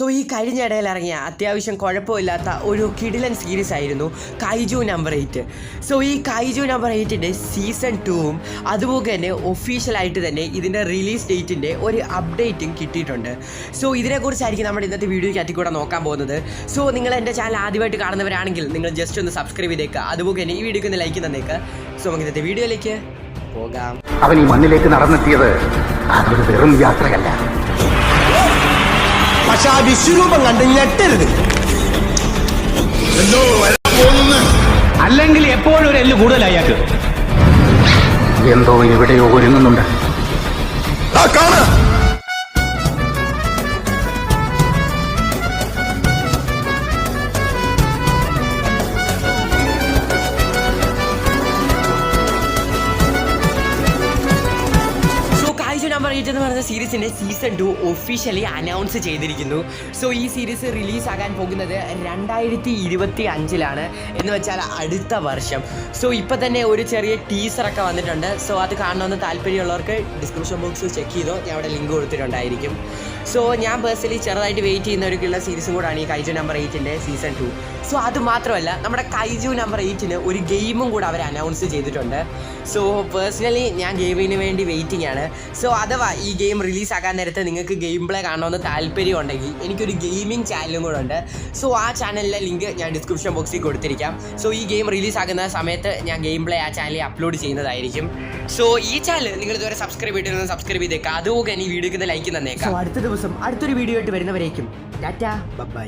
So ഈ കഴിഞ്ഞ ഇടയിൽ ഇറങ്ങിയ അത്യാവശ്യം കുഴപ്പമില്ലാത്ത ഒരു കിടിലൻ സീരീസ് ആയിരുന്നു കൈജു നമ്പർ എയ്റ്റ് സോ ഈ കൈജു നമ്പർ എയ്റ്റിന്റെ സീസൺ ടൂവും അതുപോലെ തന്നെ ഒഫീഷ്യലായിട്ട് തന്നെ ഇതിന്റെ റിലീസ് ഡേറ്റിന്റെ ഒരു അപ്ഡേറ്റും കിട്ടിയിട്ടുണ്ട്. സോ ഇതിനെക്കുറിച്ചായിരിക്കും നമ്മുടെ ഇന്നത്തെ വീഡിയോയ്ക്ക് കൂടെ നോക്കാൻ പോകുന്നത്. സോ നിങ്ങൾ എന്റെ ചാനൽ ആദ്യമായിട്ട് കാണുന്നവരാണെങ്കിൽ നിങ്ങൾ ജസ്റ്റ് ഒന്ന് സബ്സ്ക്രൈബ് ചെയ്തേക്കുക അതുപോലെ തന്നെ ഈ വീഡിയോക്ക് ഒന്ന് ലൈക്ക് തന്നേക്കുക സോ നമുക്ക് ഇന്നത്തെ വീഡിയോയിലേക്ക് പോകാം. അവൻ ഈ മണ്ണിലേക്ക് നടന്നെത്തിയത് അതൊരു വെറും യാത്രയല്ല. പക്ഷെ ആ വിശ്വരൂപം കണ്ട് ഞെട്ടരുത്. അല്ലെങ്കിൽ എപ്പോഴും ഒരു എല്ല് കൂടുതലായി അയാൾക്ക് എന്തോ എവിടെയോ ഒരുങ്ങുന്നുണ്ട്. നമ്പർ എന്ന് പറയുന്ന സീരീസിന്റെ സീസൺ ടു ഒഫീഷ്യലി അനൗൺസ് ചെയ്തിരിക്കുന്നു. സോ ഈ സീരീസ് റിലീസാകാൻ പോകുന്നത് രണ്ടായിരത്തി ഇരുപത്തി അഞ്ചിലാണ് എന്ന് വെച്ചാൽ അടുത്ത വർഷം. സോ ഇപ്പം തന്നെ ഒരു ചെറിയ ടീസറൊക്കെ വന്നിട്ടുണ്ട്. സോ അത് കാണണമെന്ന് താല്പര്യമുള്ളവർക്ക് ഡിസ്ക്രിപ്ഷൻ ബോക്സ് ചെക്ക് ചെയ്തോ. ഞാൻ അവിടെ ലിങ്ക് കൊടുത്തിട്ടുണ്ടായിരിക്കും. സോ ഞാൻ പേഴ്സണലി ചെറുതായിട്ട് വെയിറ്റ് ചെയ്യുന്നവർക്കുള്ള സീരീസും കൂടാണ് ഈ കൈജു നമ്പർ എയ്റ്റിന്റെ സീസൺ ടു സോ അത് മാത്രമല്ല നമ്മുടെ കൈജു നമ്പർ എയ്റ്റിന് ഒരു ഗെയിമും കൂടെ അവർ അനൗൺസ് ചെയ്തിട്ടുണ്ട്. സോ പേഴ്സണലി ഞാൻ ഗെയിമിന് വേണ്ടി വെയിറ്റിംഗ് ആണ്. സോ അഥവാ ഈ ഗെയിം റിലീസാക്കാൻ നേരത്തെ നിങ്ങൾക്ക് ഗെയിം പ്ലേ കാണണമെന്ന് താല്പര്യം ഉണ്ടെങ്കിൽ എനിക്കൊരു ഗെയിമിംഗ് ചാനലും കൂടെ ഉണ്ട്. സോ ആ ചാനലിലെ ലിങ്ക് ഞാൻ ഡിസ്ക്രിപ്ഷൻ ബോക്സിൽ കൊടുത്തിരിക്കാം. സോ ഈ ഗെയിം റിലീസ് ആക്കുന്ന സമയത്ത് ഞാൻ ഗെയിം പ്ലേ ആ ചാനലിൽ അപ്ലോഡ് ചെയ്യുന്നതായിരിക്കും. സോ ഈ ചാനൽ നിങ്ങൾ ഇതുവരെ സബ്സ്ക്രൈബ് ചെയ്തിരുന്നത് സബ്സ്ക്രൈബ് ചെയ്തേക്കാം. അതുപോലെ ഈ വീഡിയോക്ക് ലൈക്ക് തന്നേക്കാം. അടുത്ത ദിവസം അടുത്തൊരു വീഡിയോ ആയിട്ട് വരുന്നവരേക്കും. ടാറ്റാ. ബൈ